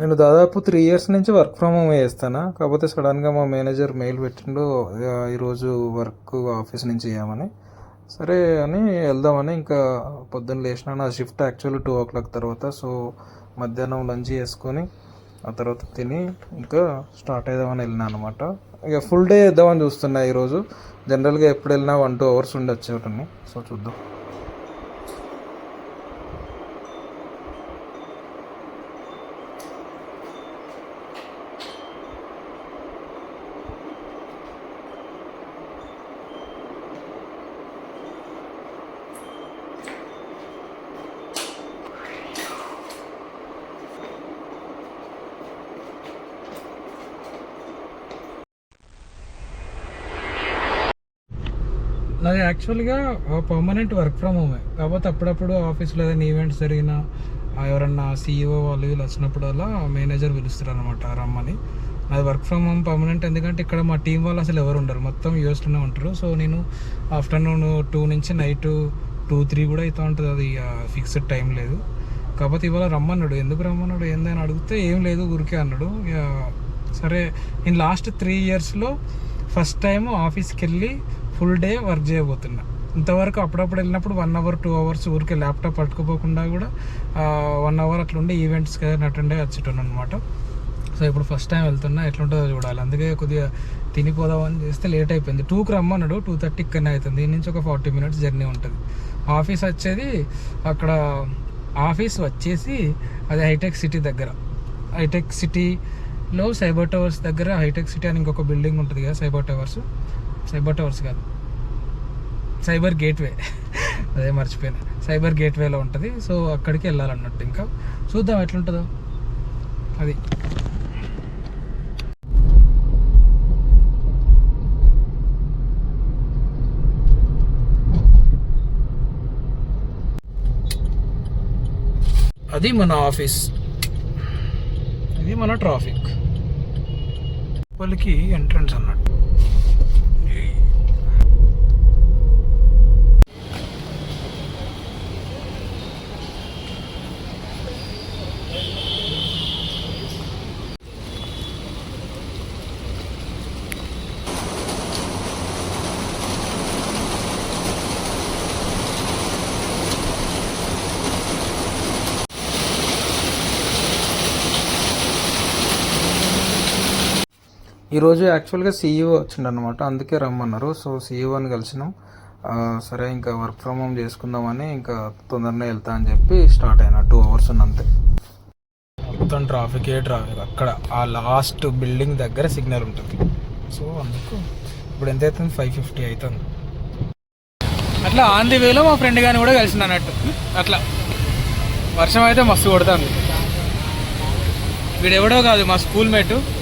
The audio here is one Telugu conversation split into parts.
నేను దాదాపు త్రీ ఇయర్స్ నుంచి వర్క్ ఫ్రమ్ హోమ్ చేస్తాను? కాకపోతే సడన్గా మా మేనేజర్ మెయిల్ పెట్టిండు ఈరోజు వర్క్ ఆఫీస్ నుంచి చేయమని. సరే అని వెళ్దామని ఇంకా పొద్దున్న లేచిన నా shift actually two o'clock తర్వాత సో మధ్యాహ్నం లంచ్ చేసుకొని ఆ తర్వాత తిని ఇంకా స్టార్ట్ అయిదామని వెళ్ళినా అనమాట ఇక ఫుల్ డే వేద్దామని చూస్తున్నా ఈరోజు. జనరల్గా ఎప్పుడు వెళ్ళినా వన్ టూ అవర్స్ ఉండి సో చూద్దాం. నాది యాక్చువల్గా పర్మనెంట్ వర్క్ ఫ్రమ్ హోమే కాకపోతే అప్పుడప్పుడు ఆఫీస్లో ఏదైనా ఈవెంట్స్ జరిగినా ఎవరన్నా సీఈఓ వాళ్ళు వీళ్ళు వచ్చినప్పుడల్లా మేనేజర్ పిలుస్తారు అనమాట రమ్మని. నాది వర్క్ ఫ్రమ్ హోమ్ పర్మనెంట్ ఎందుకంటే ఇక్కడ మా టీం వాళ్ళు అసలు ఎవరు ఉండరు. మొత్తం యూఎస్లోనే ఉంటారు. సో నేను ఆఫ్టర్నూన్ టూ నుంచి నైట్ టూ త్రీ కూడా అవుతూ ఉంటుంది. అది ఫిక్స్డ్ టైం లేదు. కాకపోతే ఇవాళ రమ్మన్నాడు. ఎందుకు రమ్మన్నాడు? ఏందని అడిగితే ఏం లేదు ఊరికే అన్నాడు. ఇక సరే. నేను లాస్ట్ త్రీ ఇయర్స్లో ఫస్ట్ టైం ఆఫీస్కి వెళ్ళి ఫుల్ డే వర్క్ చేయబోతున్నా. ఇంతవరకు అప్పుడప్పుడు వెళ్ళినప్పుడు వన్ అవర్ టూ అవర్స్ ఊరికే ల్యాప్టాప్ పట్టుకోపోకుండా కూడా వన్ అవర్ అట్లా ఉండే ఈవెంట్స్కి అటెండ్ అయ్యి వచ్చేటాను అనమాట సో ఇప్పుడు ఫస్ట్ టైం వెళ్తున్నా ఎట్లుంటుందో చూడాలి. అందుకే కొద్దిగా తినిపోదామని చేస్తే లేట్ అయిపోయింది. టూకి రమ్మన్నాడు టూ థర్టీ ఇక్కడనే అవుతుంది. దీని నుంచి ఒక ఫార్టీ మినిట్స్ జర్నీ ఉంటుంది. ఆఫీస్ వచ్చేది అక్కడ ఆఫీస్ వచ్చేసి అది హైటెక్ సిటీ దగ్గర. హైటెక్ సిటీలో సైబర్ టవర్స్ దగ్గర హైటెక్ సిటీ అని ఇంకొక బిల్డింగ్ ఉంటుంది కదా సైబర్ టవర్స్ సైబర్ టవర్స్ కాదు. Cyber gateway. అదే మర్చిపోయాను. సైబర్ గేట్వేలో ఉంటుంది. సో అక్కడికి వెళ్ళాలన్నట్టు ఇంకా. చూద్దాం ఎట్లుంటుందో. అది. అది మన ఆఫీస్. ఇది మన ట్రాఫిక్. వాళ్ళకి ఎంట్రన్స్ అన్నట్టు. ఈరోజు యాక్చువల్గా సీఈఓ వచ్చిండు అనమాట అందుకే రమ్మన్నారు. సో సీఈఓని కలిసినాం. ఆ, సరే ఇంకా వర్క్ ఫ్రమ్ హోమ్ చేసుకుందామని ఇంకా తొందరనే వెళ్తా అని చెప్పి స్టార్ట్ అయినా. టూ అవర్స్ ఉంది అంతే. మొత్తం ట్రాఫిక్ ఏ ట్రాఫిక్ అక్కడ ఆ లాస్ట్ బిల్డింగ్ దగ్గర సిగ్నల్ ఉంటుంది. సో అందుకు ఇప్పుడు ఎంత అవుతుంది? ఫైవ్ ఫిఫ్టీ అవుతుంది. అట్లా ఆన్ ది వేలో మా ఫ్రెండ్ గాని కూడా కలిసింది అన్నట్టు. అట్లా. వర్షం అయితే మస్తు కొడుతుంది. వీడెవడో కాదు మా స్కూల్ మేట్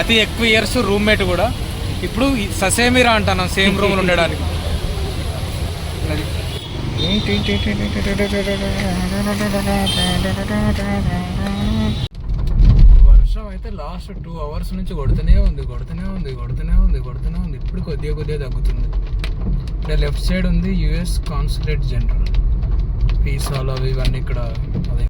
అతి ఎక్కువ ఇయర్స్ రూమ్మేట్ కూడా. ఇప్పుడు ససేమిరా అంటాను సేమ్ రూమ్లో ఉండడానికి. వర్షం అయితే లాస్ట్ టూ అవర్స్ నుంచి కొడుతూనే ఉంది కొడుతూనే ఉంది కొడుతూనే ఉంది కొడుతూనే ఉంది. ఇప్పుడు కొద్దిగా కొద్దిగా తగ్గుతుంది. ఇక్కడ లెఫ్ట్ సైడ్ ఉంది యుఎస్ కాన్సులేట్ జనరల్ పీసాలు అవి ఇవన్నీ ఇక్కడ అదే